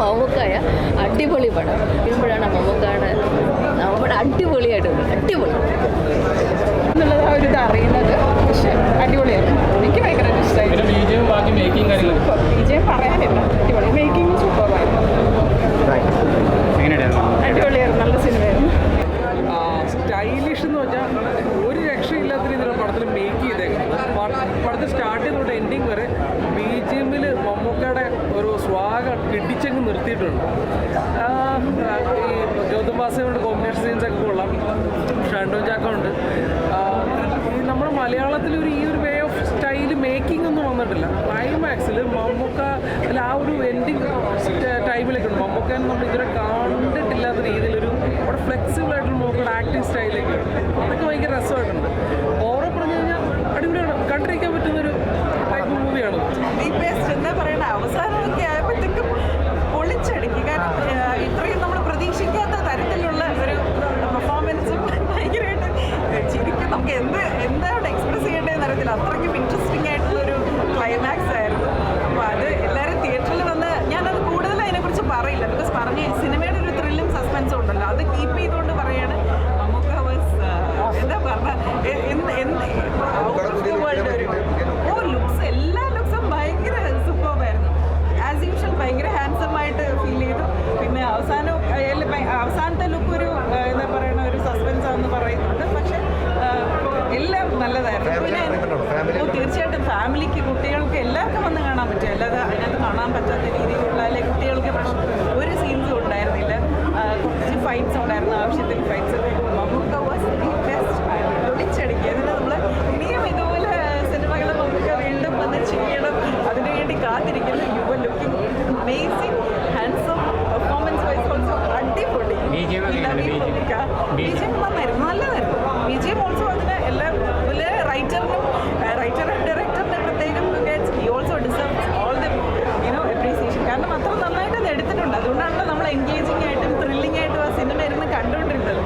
മമ്മൂക്കായ അടിപൊളി പടം. ഇപ്പോഴാണ് മമ്മൂക്കാണ് നമ്മുടെ അടിപൊളിയായിട്ട് അടിപൊളി. എന്നുള്ളത് ആ ഒരു ഇത് അറിയുന്നത്. പക്ഷെ അടിപൊളിയായിരുന്നു എനിക്ക് ഭയങ്കര ഇഷ്ടമായി വിജയം പറയാനില്ല. അടിപൊളി. മേക്കിംഗ് സൂപ്പറായിരുന്നു അടിപൊളിയായിരുന്നു. നല്ല സിനിമയായിരുന്നു. സ്റ്റൈലിഷ് എന്ന് പറഞ്ഞാൽ ഒരു രക്ഷയില്ലാത്ത രീതിയിലുള്ള പടത്തിൽ മേക്ക് ചെയ്തേക്കുന്നത്. പടത്തിൽ സ്റ്റാർട്ട് ചെയ്തോട്ട് എൻഡിങ് സ്വാഗ ഇടിച്ചങ്ങ് നിർത്തിയിട്ടുണ്ട്. ഈ ഗൗതം കോമ്പിനേഷൻ സീൻസ് ഒക്കെ കൊള്ളാം. ഷാൻഡോ ചാക്ക ഉണ്ട്. നമ്മുടെ മലയാളത്തിൽ ഒരു ഈ ഒരു വേ ഓഫ് സ്റ്റൈൽ മേക്കിംഗ് ഒന്നും വന്നിട്ടില്ല. ക്ലൈമാക്സിൽ മമ്മൂക്ക അല്ല ആ ഒരു എൻഡിങ് ടൈമിലേക്ക് ഉണ്ട്. മമ്മൂക്കനെ നമ്മൾ ഇതുവരെ കണ്ടിട്ടില്ലാത്ത രീതിയിലൊരു അവിടെ ഫ്ലെക്സിബിൾ ആയിട്ടുള്ള മമ്മൂക്കയുടെ ആക്ടിങ് സ്റ്റൈലേക്ക് അതൊക്കെ ഭയങ്കര രസമായിട്ടുണ്ട് ശരിക്കും നമുക്ക് ആയിരുന്നു തീർച്ചയായിട്ടും ഫാമിലിക്ക് കുട്ടികൾക്ക് എല്ലാവർക്കും വന്ന് കാണാൻ പറ്റും. അല്ലാതെ അതിനകത്ത് കാണാൻ പറ്റാത്ത രീതിയിലുള്ള അല്ലെങ്കിൽ കുട്ടികൾക്ക് പ്രശ്നം ഒരു സീൻസും ഉണ്ടായിരുന്നില്ല. കുറച്ച് ഫൈറ്റ്സ് ഉണ്ടായിരുന്നു. ആവശ്യത്തിന് ഫൈറ്റ്സ് ഒക്കെ മമ്മൂക്ക വാസ് ദി ബെസ്റ്റ് പൊളിച്ചടിക്കുക അതിന് നമ്മൾ ഇനിയും ഇതുപോലെ സിനിമകൾ നമുക്ക് വീണ്ടും വന്ന് ചെയ്യണം. അതിനുവേണ്ടി കാത്തിരിക്കുന്ന യുവ looking amazing handsome performance wise also അടിപൊളി വിജയം നന്നായിരുന്നു നല്ലതായിരുന്നു. വിജയം ഓൾസോ അതുകൊണ്ടാണല്ലോ നമ്മൾ എൻഗേജിങ് ആയിട്ടും ത്രില്ലിംഗ് ആയിട്ടും ആ സിനിമ ഇരുന്ന് കണ്ടുകൊണ്ടിരുന്നത്